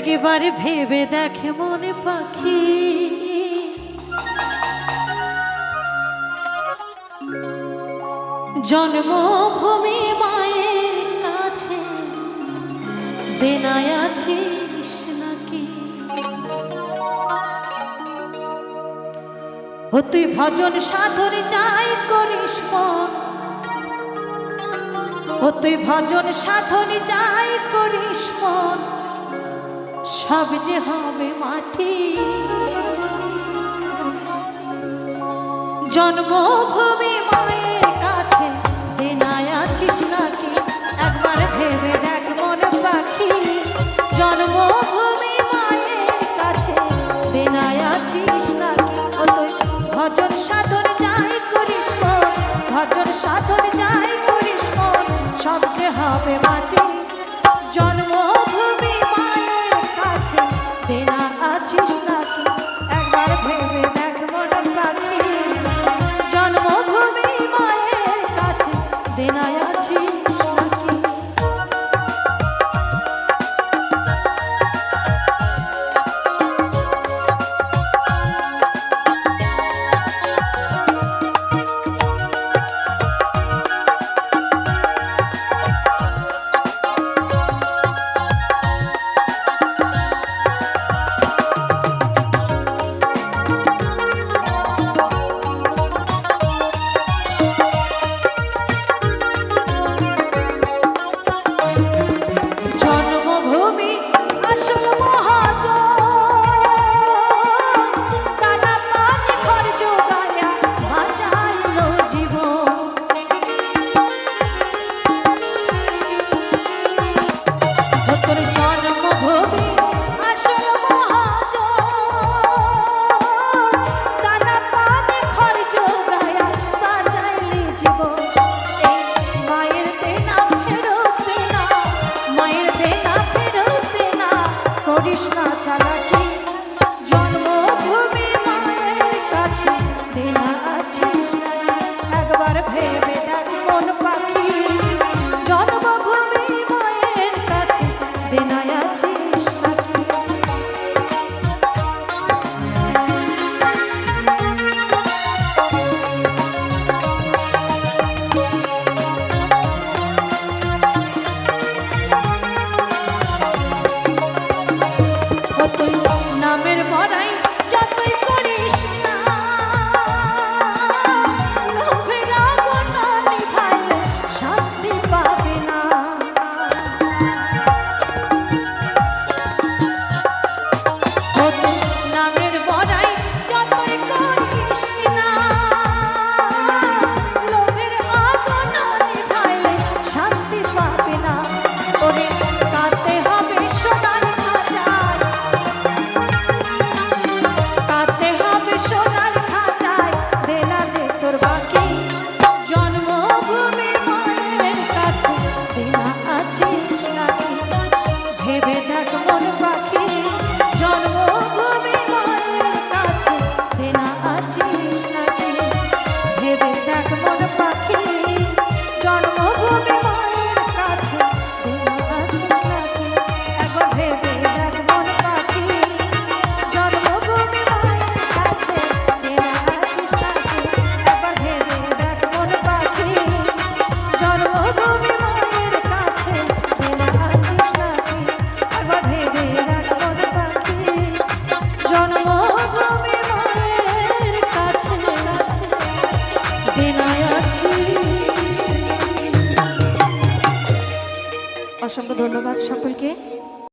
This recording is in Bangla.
একবার ভেবে দেখ মনে পাখি। জন্মভূমি মায়ের কাছে দেনায় আছি নাকি? ও তুই ভজন সাধন যাই করিস ও তুই ভজন সাধন যাই করিস মন। সব যে হবে মাটি। জন্মভূমি মায়ের কাছে দিনায় আছিস নাকি? একবার ভেবে দেখ মনে পাখি। জন্মভূমি মায়ের কাছে দিনায় আছিস করিস না চালাকি। জন্মভূমি মায়ের কাছে দিন আছিস একবার ভেবে নামের ভরাই অসংখ্য ধন্যবাদ সকলকে।